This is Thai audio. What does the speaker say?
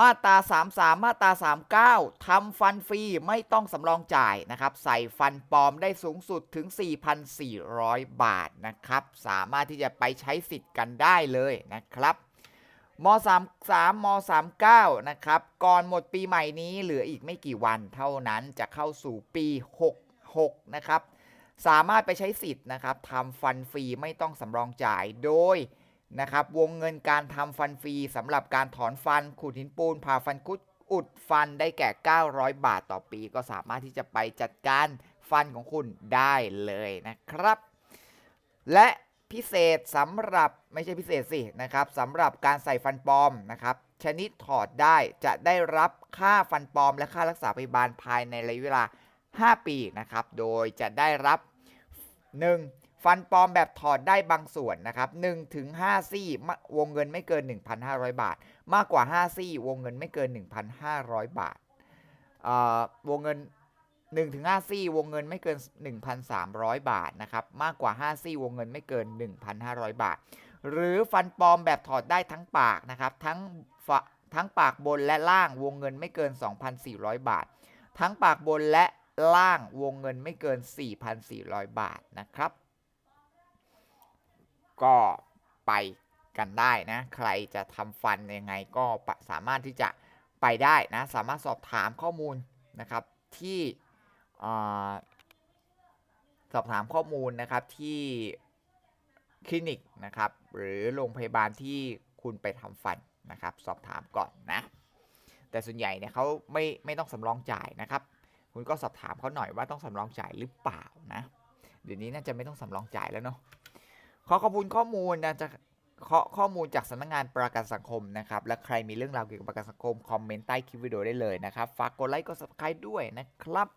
มาตรา 33 มาตรา 39 ทำฟันฟรีไม่ต้องสำรองจ่ายนะครับ ใส่ฟันปลอมได้สูงสุดถึง 4,400 บาทนะครับ สามารถที่จะไปใช้สิทธิ์กันได้เลยนะครับม33ม39 นะครับ ก่อนหมดปีใหม่นี้เหลืออีกไม่กี่วันเท่านั้นจะเข้าสู่ปี 66 นะครับ สามารถไปใช้สิทธิ์นะครับทำฟันฟรีไม่ต้องสำรองจ่ายโดย นะครับวงเงินการทำฟันฟรีสำหรับการถอนฟันขูดหินปูนผ่าฟันคุดอุดฟันได้แก่ 900 บาทต่อปี ก็สามารถที่จะไปจัดการฟันของคุณได้เลยนะครับ และพิเศษสำหรับไม่ใช่พิเศษสินะครับสำหรับการใส่ฟันปลอมนะครับชนิดถอดได้จะได้รับค่าฟันปลอมและค่ารักษาพยาบาลภายในระยะเวลา 5 ปีนะครับ โดยจะได้รับ 1. ฟันปลอมแบบถอดได้บางส่วนนะครับ1ถึง5ซี่วงเงินไม่เกิน 1,500 บาท มากกว่า 5 ซี่ วงเงินไม่เกิน 1,500 บาทอ่อวงเงิน1ถึง5ซี่ วงเงินไม่เกิน 1,300 บาทนะครับมากกว่า 5 ซี่ วงเงินไม่เกิน 1,500 บาท หรือฟันปลอมแบบถอดได้ทั้งปากนะครับทั้งทั้งปากบนและล่างวงเงินไม่เกิน 2,400 บาท ทั้งปากบนและล่างวงเงินไม่เกิน 4,400 บาทนะครับ ก็ไปกันได้นะ ใครจะทำฟันยังไงก็สามารถที่จะไปได้นะ สามารถสอบถามข้อมูลนะครับที่สอบถามข้อมูลนะครับที่คลินิกนะครับ หรือโรงพยาบาลที่คุณไปทำฟันนะครับ สอบถามก่อนนะ แต่ส่วนใหญ่เนี่ยเขาไม่ไม่ต้องสำรองจ่ายนะครับ คุณก็สอบถามเขาหน่อยว่าต้องสำรองจ่ายหรือเปล่านะเดี๋ยวนี้น่าจะไม่ต้องสำรองจ่ายแล้วเนาะ ขอขอบคุณข้อมูลนะจะขอข้อมูลจากสำนักงานประกันสังคมนะครับ และใครมีเรื่องราวเกี่ยวกับประกันสังคม คอมเมนต์ใต้คลิปวิดีโอได้เลยนะครับ ฝากกดไลค์กด subscribe ด้วยนะครับ